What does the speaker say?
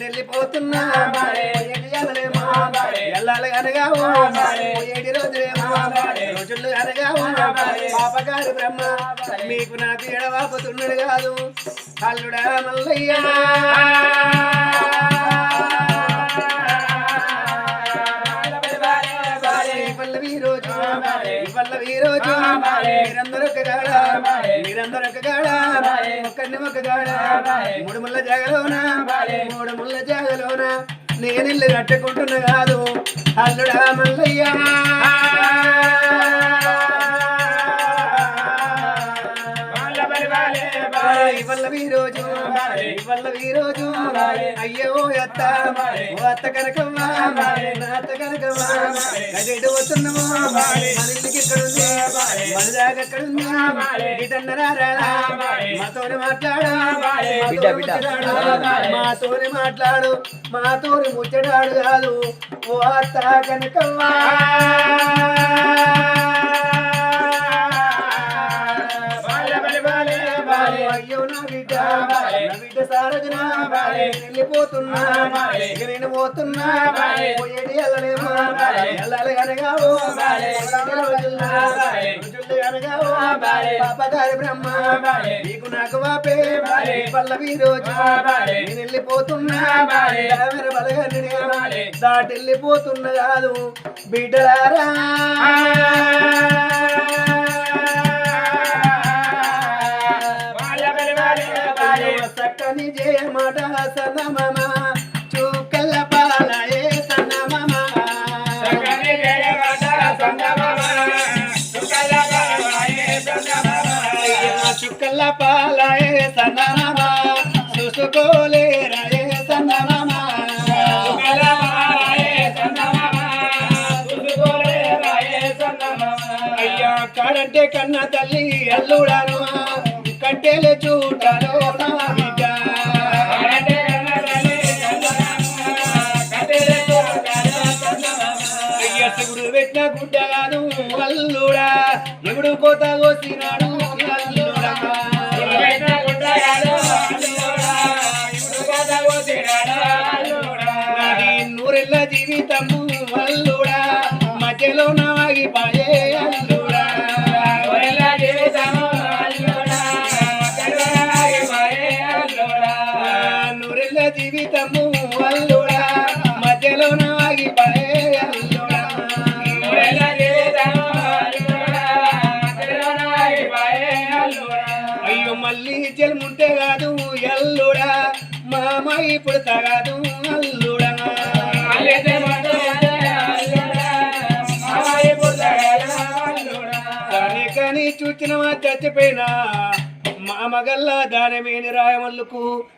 వెళ్ళిపోతున్నా వెళ్ళాలి అనగా ఏడు రోజులేమో రోజులు అనగా పాపగారు బ్రహ్మ మీకు నాకు ఎడవాపుతున్నాడు కాదు అల్లుడా మల్లయ్యా పల్లవి రోజు పల్లవి రోజు మీరందరూ ఒక గాడ మీరందరూ ఒక గాడ ఒక్కడిని ఒక గాడ మూడు ముళ్ళ జాగలోన? మూడు ముళ్ళ జాగలోన? నేను ఇల్లు కట్టుకుంటున్నా కాదు. అల్లుడా మల్లయ్య. ఇవల్ల రోజు ఇవల్ల రోజు అయ్యో అత్త. ఓ అత్త కనకమ్మ నా అత్త కనకమ్మ అటు వస్తున్నాము మన ఇల్లుకి ఎక్కడ ఉంది మన దాకా ఎక్కడ ఉంది ఇటన్నరా మాతోని మాట్లాడు? బిడ్డ, బిడ్డ. మాతోని మాట్లాడు. మాతోని ముచ్చడాడు కాదు. ఓ అత్త కనకమ్మ నా బిడ్డ నా బిడ్డ సారజన వెళ్ళిపోతున్నా నేను పోతున్నా పోయేది వెళ్ళలేమో వెళ్ళాలి పాపగారి బ్రహ్మ నీకు నాకు వాపే పల్లవి రోజు నేను వెళ్ళిపోతున్నా దాటి కాదు బిడ్డలారా. సక్కని సనమమ చూకల పాలయే సనమమ చుక్కల పాలయే సనమమ చూసుకోలే రయే సనమమ అయ్యా కాడంటే కన్న తల్లి అల్లుడాను. కట్టెలు చూడను. ఎవడు కోత కోసినాడు? అల్లుడా జీవితం అయ్యో మళ్ళీ జన్ముంటే కాదు ఎల్లుడా. మామయ్య పుడతా కాదు అల్లుడా. కానీ కానీ చూచిన చచ్చిపోయినా మా మగల్లా దానమేని రాయమల్లుకు.